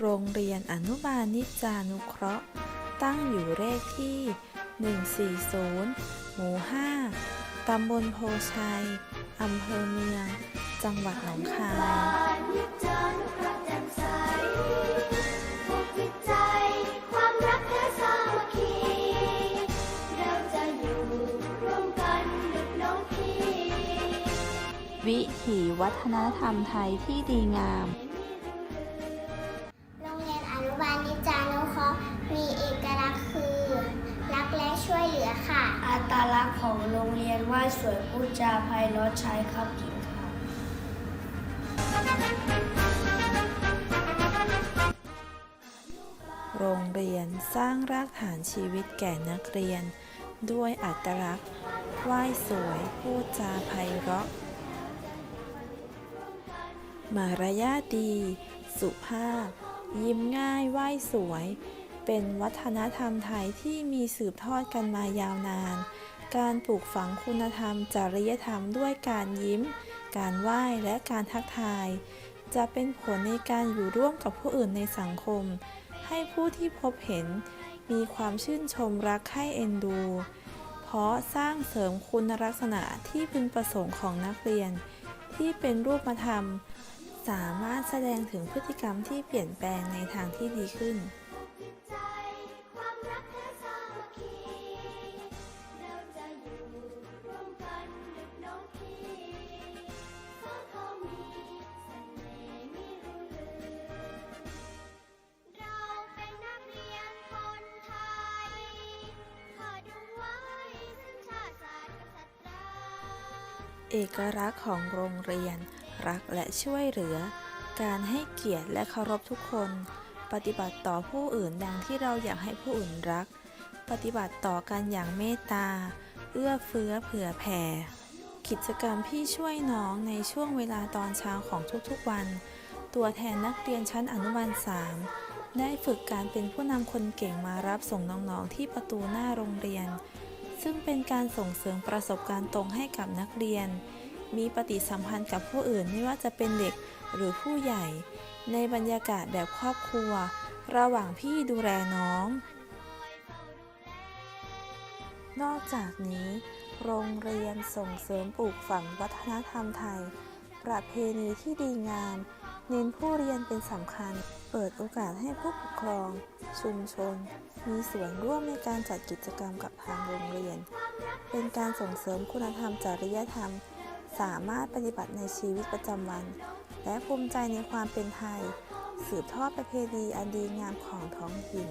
โรงเรียนอนุบาลนิจานุเคราะห์ ตั้งอยู่เลขที่ 140 หมู่ 5 ตำบลโพชัย อำเภอเมือง จังหวัดหนองคายวิถีวัฒนธรรมไทยที่ดีงาม อัตลักษณ์ของโรงเรียนว่าสวยพูดจาไพเราะใช้ครับกินค่ะโรงเรียนสร้างรากฐานชีวิตแก่นักเรียน ด้วยอัตลักษณ์ไหว้สวยพูดจาไพเราะ มารยาทดี สุภาพ ยิ้มง่ายไหว้สวย เป็นวัฒนธรรมไทยที่มีสืบทอดกันมายาวนาน การปลูกฝังคุณธรรม จริยธรรมด้วยการยิ้ม การไหว้และการทักทาย จะเป็นผลในการอยู่ร่วมกับผู้อื่นในสังคม ให้ผู้ที่พบเห็น มีความชื่นชมรักใคร่เอ็นดู เพราะสร้างเสริมคุณลักษณะที่พึงประสงค์ของนักเรียน ที่เป็นรูปธรรม สามารถแสดงถึงพฤติกรรมที่เปลี่ยนแปลงในทางที่ดีขึ้น เอกลักษณ์ของโรงเรียน รักและช่วยเหลือ การให้เกียรติและเคารพทุกคน ปฏิบัติต่อผู้อื่นดังที่เราอยากให้ผู้อื่นรัก ปฏิบัติต่อกันอย่างเมตตา เอื้อเฟื้อเผื่อแผ่ กิจกรรมพี่ช่วยน้องในช่วงเวลาตอนเช้าของทุกๆวัน ตัวแทนนักเรียนชั้นอนุบาล3ได้ฝึกการเป็นผู้นำคนเก่งมารับส่งน้องๆที่ประตูหน้าโรงเรียน ซึ่งเป็นการส่งเสริมประสบการณ์ตรงให้กับนักเรียน มีปฏิสัมพันธ์กับผู้อื่นไม่ว่าจะเป็นเด็กหรือผู้ใหญ่ ในบรรยากาศแบบครอบครัว ระหว่างพี่ดูแลน้อง นอกจากนี้ โรงเรียนส่งเสริมปลูกฝังวัฒนธรรมไทย ประเพณีที่ดีงาม เน้นผู้เรียนเป็นสำคัญ เปิดโอกาสให้ผู้ปกครอง ชุมชน มีส่วนร่วมในการจัดกิจกรรมกับทางโรงเรียน เป็นการส่งเสริมคุณธรรมจริยธรรม สามารถปฏิบัติในชีวิตประจำวัน และภูมิใจในความเป็นไทย สืบทอดประเพณีอันดีงามของท้องถิ่น